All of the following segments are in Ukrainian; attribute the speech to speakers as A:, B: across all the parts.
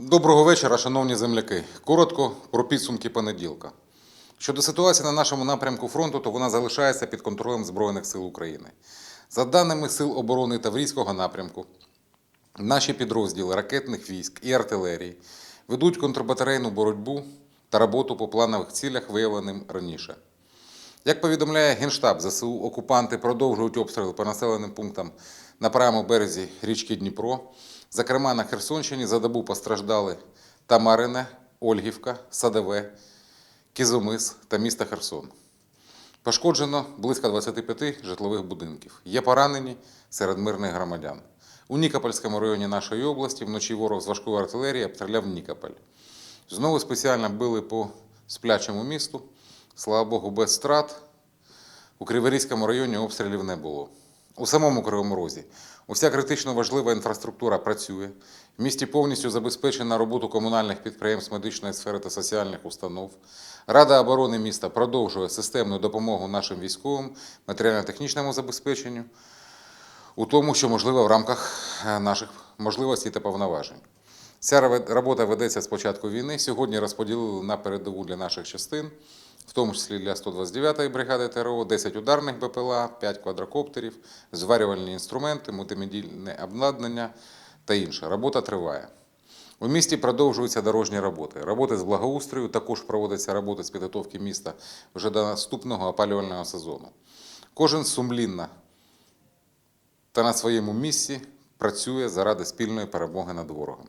A: Доброго вечора, шановні земляки. Коротко про підсумки понеділка. Щодо ситуації на нашому напрямку фронту, то вона залишається під контролем Збройних сил України. За даними Сил оборони Таврійського напрямку, наші підрозділи ракетних військ і артилерії ведуть контрбатарейну боротьбу та роботу по планових цілях, виявленим раніше. Як повідомляє Генштаб ЗСУ, окупанти продовжують обстріли по населеним пунктам на правому березі річки Дніпро. Зокрема, на Херсонщині за добу постраждали Тамарине, Ольгівка, Садове, Кізомис та місто Херсон. Пошкоджено близько 25 житлових будинків. Є поранені серед мирних громадян. У Нікопольському районі нашої області вночі ворог з важкої артилерії обстріляв Нікополь. Знову спеціально били по сплячому місту. Слава Богу, без страт. У Криворізькому районі обстрілів не було. У самому Кривому Розі уся критично важлива інфраструктура працює. В місті повністю забезпечена роботу комунальних підприємств медичної сфери та соціальних установ. Рада оборони міста продовжує системну допомогу нашим військовим, матеріально-технічному забезпеченню, у тому, що можливо в рамках е, наших можливостей та повноважень. Ця робота ведеться з початку війни. Сьогодні розподілили на передову для наших частин, в тому числі для 129-ї бригади ТРО, 10 ударних БПЛА, 5 квадрокоптерів, зварювальні інструменти, мультимедійне обладнання та інше. Робота триває. У місті продовжуються дорожні роботи. Роботи з благоустрою, також проводяться роботи з підготовки міста вже до наступного опалювального сезону. Кожен сумлінно та на своєму місці працює заради спільної перемоги над ворогом.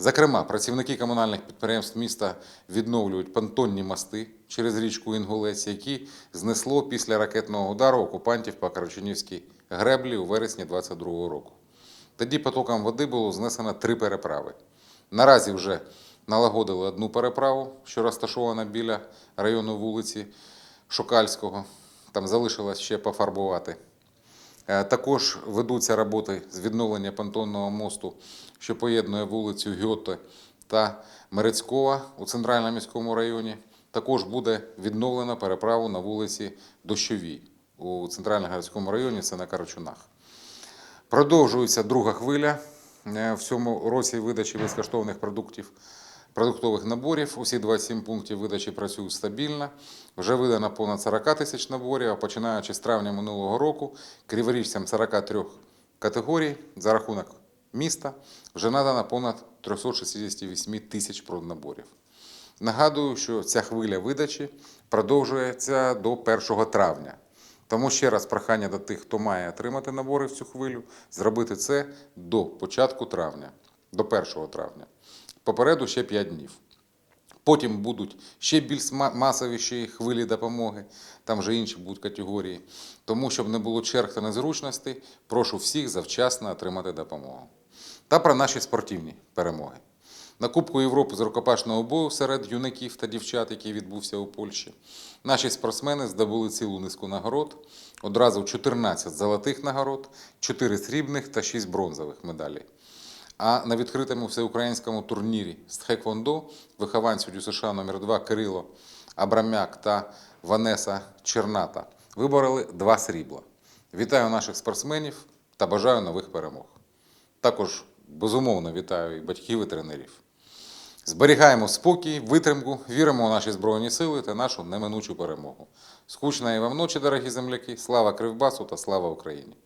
A: Зокрема, працівники комунальних підприємств міста відновлюють понтонні мости через річку Інгулець, які знесло після ракетного удару окупантів по Карачунівській греблі у вересні 2022 року. Тоді потоком води було знесено три переправи. Наразі вже налагодили одну переправу, що розташована біля району вулиці Шокальського. Там залишилось ще пофарбувати. Е, Також ведуться роботи з відновлення понтонного мосту, що поєднує вулицю Гьоте та Мерецькова у центральному міському районі. Також буде відновлено переправу на вулиці Дощовій у центральному міському районі, це на Карачунах. Продовжується друга хвиля е, в цьому році видачі безкоштовних продуктів, продуктових наборів. Усі 27 пунктів видачі працюють стабільно. Вже видано понад 40 тисяч наборів, а починаючи з травня минулого року, криворіжцям 43 категорій за рахунок міста вже надано понад 368 тисяч проднаборів. Нагадую, що ця хвиля видачі продовжується до 1 травня. Тому ще раз прохання до тих, хто має отримати набори в цю хвилю, зробити це до початку травня, до 1 травня. Попереду ще 5 днів. Потім будуть ще більш масовіші хвилі допомоги, там вже інші будуть категорії. Тому, щоб не було черг та незручностей, прошу всіх завчасно отримати допомогу. Та про наші спортивні перемоги. На Кубку Європи з рукопашного бою серед юнаків та дівчат, який відбувся у Польщі, наші спортсмени здобули цілу низку нагород, одразу 14 золотих нагород, 4 срібних та 6 бронзових медалей. А на відкритому всеукраїнському турнірі з Тхеквондо вихованці ДЮСШ номер 2 Кирило Абрамяк та Ванеса Черната вибороли два срібла. Вітаю наших спортсменів та бажаю нових перемог. Також безумовно вітаю і батьків і тренерів. Зберігаємо спокій, витримку, віримо у наші Збройні сили та нашу неминучу перемогу. Скучної вам ночі, дорогі земляки! Слава Кривбасу та слава Україні!